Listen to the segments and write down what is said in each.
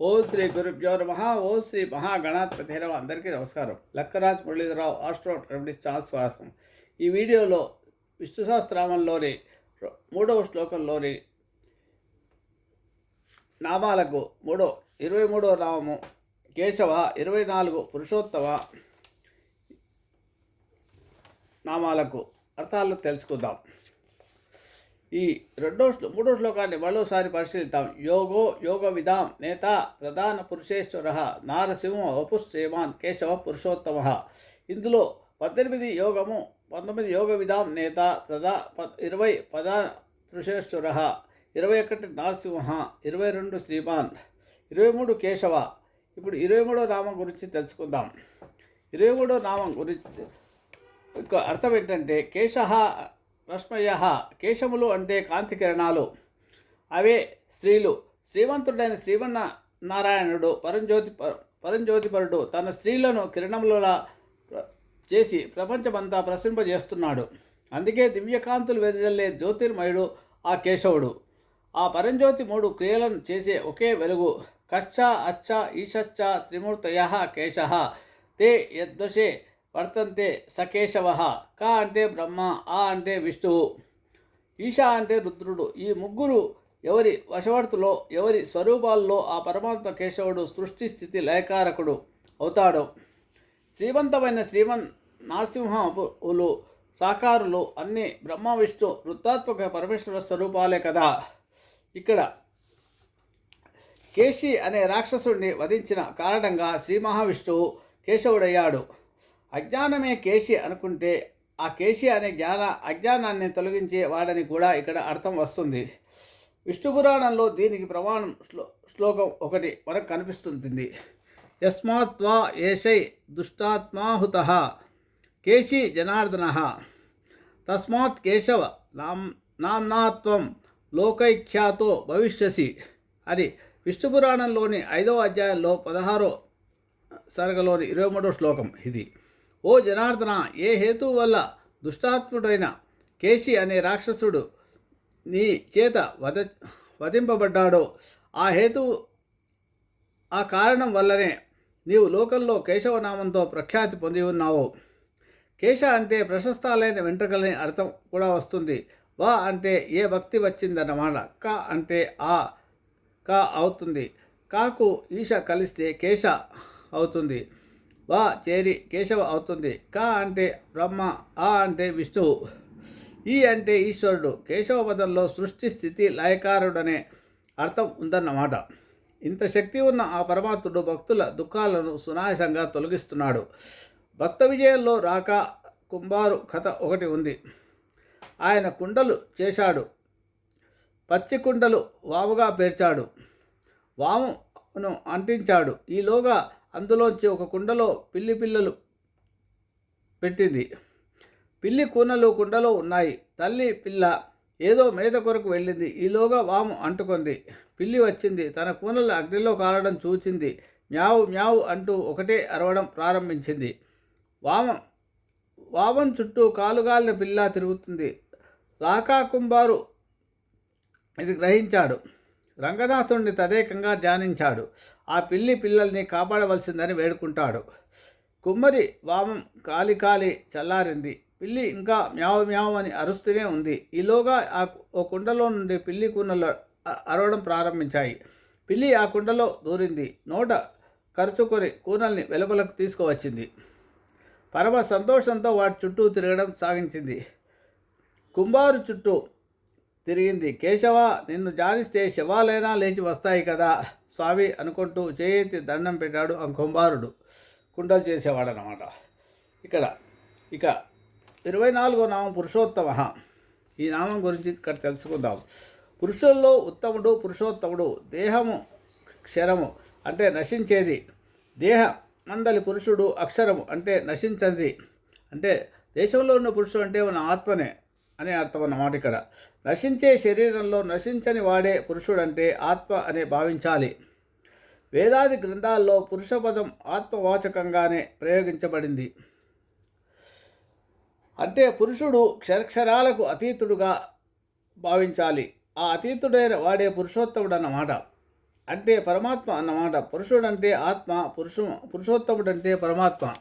ఓ శ్రీ గురుభ్యో నమ. ఓ శ్రీ మహాగణాధిపతిరవ అందరికీ నమస్కారం. Lakkaraj Muralidhararao astro remedies channel స్వాగతం. ఈ వీడియోలో విష్ణు సహస్రామంలోని మూడవ శ్లోకంలోని నామాలకు మూడో ఇరవై మూడవ నామము కేశవ ఇరవై నాలుగు పురుషోత్తమ నామాలకు అర్థాలను తెలుసుకుందాం. ఈ రెండో శ్లో మూడో శ్లోకాన్ని మరోసారి పరిశీలిద్దాం. యోగో యోగ విధాం నేత ప్రధాన పురుషేశ్వర నారసింహ వపు శ్రీమాన్ కేశవ పురుషోత్తమ. ఇందులో పద్దెనిమిది యోగము పంతొమ్మిది యోగ విధాం నేత ప్రధా ఇరవై ప్రధాన పురుషేశ్వర ఇరవై ఒకటి నారసింహ ఇరవై రెండు శ్రీమాన్ ఇరవై మూడు కేశవ. ఇప్పుడు ఇరవై మూడో నామం గురించి తెలుసుకుందాం. ఇరవై మూడో నామం గురించి యొక్క అర్థం ఏంటంటే కేశ రశ్మయ కేశములు అంటే కాంతి కిరణాలు. అవే స్త్రీలు. శ్రీమంతుడైన శ్రీమన్న నారాయణుడు పరంజ్యోతి పరంజ్యోతిపరుడు తన స్త్రీలను కిరణములలా చేసి ప్రపంచమంతా ప్రసరింపజేస్తున్నాడు అందుకే దివ్యకాంతులు వెదజల్లే జ్యోతిర్మయుడు ఆ కేశవుడు. ఆ పరంజ్యోతి మూడు క్రియలను చేసే ఒకే వెలుగు. కచ్చ అచ్చ ఈశచ్చ త్రిమూర్తయ కేశ. తే యద్వశే వర్తంతే సకేశవ. క అంటే బ్రహ్మ ఆ అంటే విష్ణువు. ఈశా అంటే రుద్రుడు. ఈ ముగ్గురు ఎవరి వశవర్తులో ఎవరి స్వరూపాల్లో ఆ పరమాత్మ కేశవుడు సృష్టి స్థితి లయకారకుడు అవుతాడు. శ్రీమంతమైన శ్రీమన్ నరసింహులు సాకారులు అన్ని బ్రహ్మ విష్ణు వృత్తాత్మక పరమేశ్వర స్వరూపాలే కదా. ఇక్కడ కేశి అనే రాక్షసుడిని వధించిన కారణంగా శ్రీ మహావిష్ణువు కేశవుడయ్యాడు. అజ్ఞానమే కేశి అనుకుంటే ఆ కేశి అనే జ్ఞాన అజ్ఞానాన్ని తొలగించే వాడని కూడా ఇక్కడ అర్థం వస్తుంది. విష్ణు పురాణంలో దీనికి ప్రమాణం శ్లో శ్లోకం ఒకటి మనకు కనిపిస్తుంది యస్మాత్వా ఏషై దుష్టాత్మాహుత కేశి జనార్దన తస్మాత్ కేశవ నామ్ నామ్నాత్వం లోకైఖ్యాతో భవిష్యసి అది విష్ణు పురాణంలోని ఐదవ అధ్యాయంలో పదహారో సరగలోని ఇరవై మూడో శ్లోకం ఇది. ఓ జనార్దన ఏ హేతు వల్ల దుష్టాత్ముడైన కేశి అనే రాక్షసుడు నీ చేత వధ వధింపబడ్డాడో? ఆ హేతు ఆ కారణం వల్లనే నీవు లోకంలో కేశవనామంతో ప్రఖ్యాతి పొంది ఉన్నావు. కేశ అంటే ప్రశస్తాలైన వెంట్రుకలని అర్థం కూడా వస్తుంది. వా అంటే ఏ భక్తి వచ్చిందన్నమాట. క అంటే ఆ క అవుతుంది. కాకు ఈశ కలిస్తే కేశ అవుతుంది. వా చేరి కేశవ అవుతుంది. క అంటే బ్రహ్మ ఆ అంటే విష్ణువు ఈ అంటే ఈశ్వరుడు. కేశవ పదంలో సృష్టి స్థితి లయకారుడనే అర్థం ఉందన్నమాట. ఇంత శక్తి ఉన్న ఆ పరమాత్ముడు భక్తుల దుఃఖాలను సునాయసంగా తొలగిస్తున్నాడు. భక్త విజయంలో రాక కుంభారు కథ ఒకటి ఉంది. ఆయన కుండలు చేశాడు. పచ్చి కుండలు వాముగా పేర్చాడు. వామును అంటించాడు. ఈలోగా అందులోంచి ఒక కుండలో పిల్లి పిల్లలు పెట్టింది. పిల్లి కూనలు కుండలో ఉన్నాయి. తల్లి పిల్ల ఏదో మేత కొరకు వెళ్ళింది. ఈలోగా వాము అంటుకుంది. పిల్లి వచ్చింది. తన కూనలు అగ్నిలో కాలడం చూచింది. మ్యావు మ్యావు అంటూ ఒకటే అరవడం ప్రారంభించింది. వామం వామం చుట్టూ కాలుగాలిన పిల్ల తిరుగుతుంది. రాకా కుంబారు ఇది గ్రహించాడు. రంగనాథుణ్ణి తదేకంగా ధ్యానించాడు. ఆ పిల్లి పిల్లల్ని కాపాడవలసిందని వేడుకుంటాడు. కుమ్మరి వామం కాలి కాలి చల్లారింది. పిల్లి ఇంకా మ్యావు మ్యావు అని అరుస్తూనే ఉంది. ఈలోగా ఆ ఓ కుండలో నుండి పిల్లి కూనలు అరవడం ప్రారంభించాయి. పిల్లి ఆ కుండలో దూరింది. నోట కరుచుకొని కూనల్ని వెలుపలకు తీసుకువచ్చింది. పరమ సంతోషంతో వాటి చుట్టూ తిరగడం సాగించింది. కుంబారు చుట్టూ తిరిగింది. కేశవ నిన్ను జానిస్తే శవాలైనా లేచి వస్తాయి కదా? స్వామి అనుకుంటూ చేతి దండం పెట్టాడు ఆ కుంభారుడు కుండలు చేసేవాడు అనమాట ఇక్కడ ఇక ఇరవై నాలుగో నామం పురుషోత్తమ. ఈ నామం గురించి ఇక్కడ తెలుసుకుందాం. పురుషుల్లో ఉత్తముడు పురుషోత్తముడు దేహము క్షరము అంటే నశించేది. దేహ మందలి పురుషుడు అక్షరము అంటే నశించంది. అంటే దేశంలో ఉన్న పురుషుడు అంటే మన ఆత్మనే. అనే అర్థం అన్నమాట ఇక్కడ. నశించే శరీరంలో నశించని వాడే పురుషుడంటే ఆత్మ అనే భావించాలి. వేదాది గ్రంథాల్లో పురుషపదం ఆత్మవాచకంగానే ప్రయోగించబడింది. అంటే పురుషుడు క్షరక్షరాలకు అతీతుడుగా భావించాలి. ఆ అతీతుడైన వాడే పురుషోత్తముడు అన్నమాట అంటే పరమాత్మ అన్నమాట. పురుషుడంటే ఆత్మ పురుషు పురుషోత్తముడు అంటే పరమాత్మ.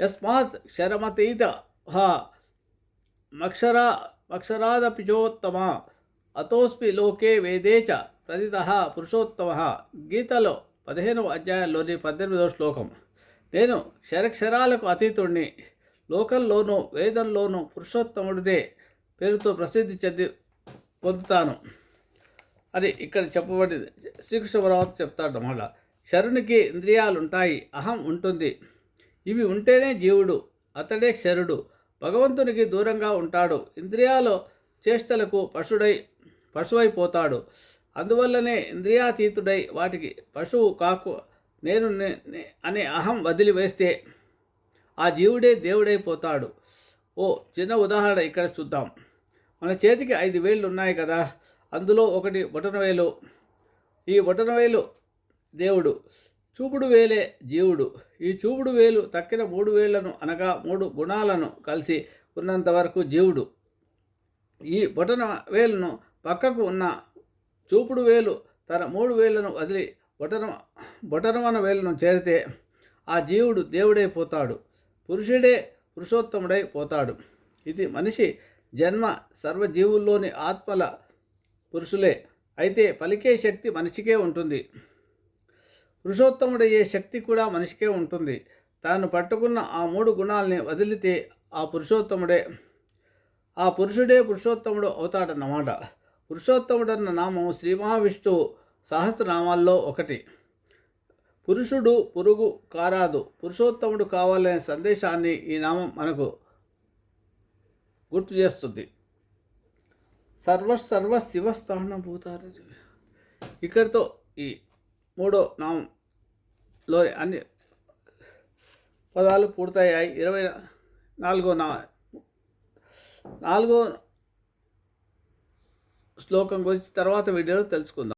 యస్మాత్ క్షరమతీత హ మక్షరా మక్షరాదపిచోత్తమ? అతోస్మి లోకే వేదే చ ప్రతిత పురుషోత్తమ. గీతలో పదిహేనవ అధ్యాయంలోని పద్దెనిమిదవ శ్లోకం. నేను క్షరక్షరాలకు అతీతుణ్ణి. లోకంలోనూ వేదంలోనూ పురుషోత్తముడిదే పేరుతో ప్రసిద్ధి చెంది పొందుతాను. అని ఇక్కడ చెప్పబడింది. శ్రీకృష్ణ పరమాత్మ చెప్తాడు మళ్ళా క్షరునికి ఇంద్రియాలుంటాయి అహం ఉంటుంది. ఇవి ఉంటేనే జీవుడు అతడే క్షరుడు. భగవంతునికి దూరంగా ఉంటాడు. ఇంద్రియాలు చేష్టలకు పశుడై పశువైపోతాడు. అందువల్లనే ఇంద్రియాతీతుడై వాటికి పశువు కాకు నేను నే- నే- అనే అహం వదిలివేస్తే ఆ జీవుడే దేవుడైపోతాడు. ఓ చిన్న ఉదాహరణ ఇక్కడ చూద్దాం. మన చేతికి ఐదు వేళ్ళు ఉన్నాయి కదా అందులో ఒకటి బొటనవేలు. ఈ బొటనవేలు దేవుడు చూపుడు వేలే జీవుడు. ఈ చూపుడు వేలు తక్కిన మూడు వేళ్ళను అనగా మూడు గుణాలను కలిసి ఉన్నంత వరకు జీవుడు. ఈ బొటన వేలును పక్కకు ఉన్న చూపుడు వేలు తన మూడు వేళ్ళను వదిలి బొటన బొటనవన వేలును చేరితే ఆ జీవుడు దేవుడైపోతాడు పురుషుడే పురుషోత్తముడై పోతాడు. ఇది మనిషి జన్మ సర్వజీవుల్లోని ఆత్మల పురుషులే. అయితే పలికే శక్తి మనిషికే ఉంటుంది. పురుషోత్తముడయ్యే శక్తి కూడా మనిషికే ఉంటుంది. తాను పట్టుకున్న ఆ మూడు గుణాలని వదిలితే ఆ పురుషోత్తముడే ఆ పురుషుడే పురుషోత్తముడు అవుతాడన్నమాట. పురుషోత్తముడన్న నామం శ్రీ మహావిష్ణువు సహస్రనామాల్లో ఒకటి. పురుషుడు పురుగు కారాదు పురుషోత్తముడు కావాలనే సందేశాన్ని ఈ నామం మనకు గుర్తు చేస్తుంది. సర్వ సర్వ శివస్థాన భూతార ఇక్కడితో ఈ మూడో నామంలోని అన్ని పదాలు పూర్తయ్యాయి. ఇరవై నాలుగో నా నాలుగో శ్లోకం గురించి తర్వాత వీడియోలో తెలుసుకుందాం.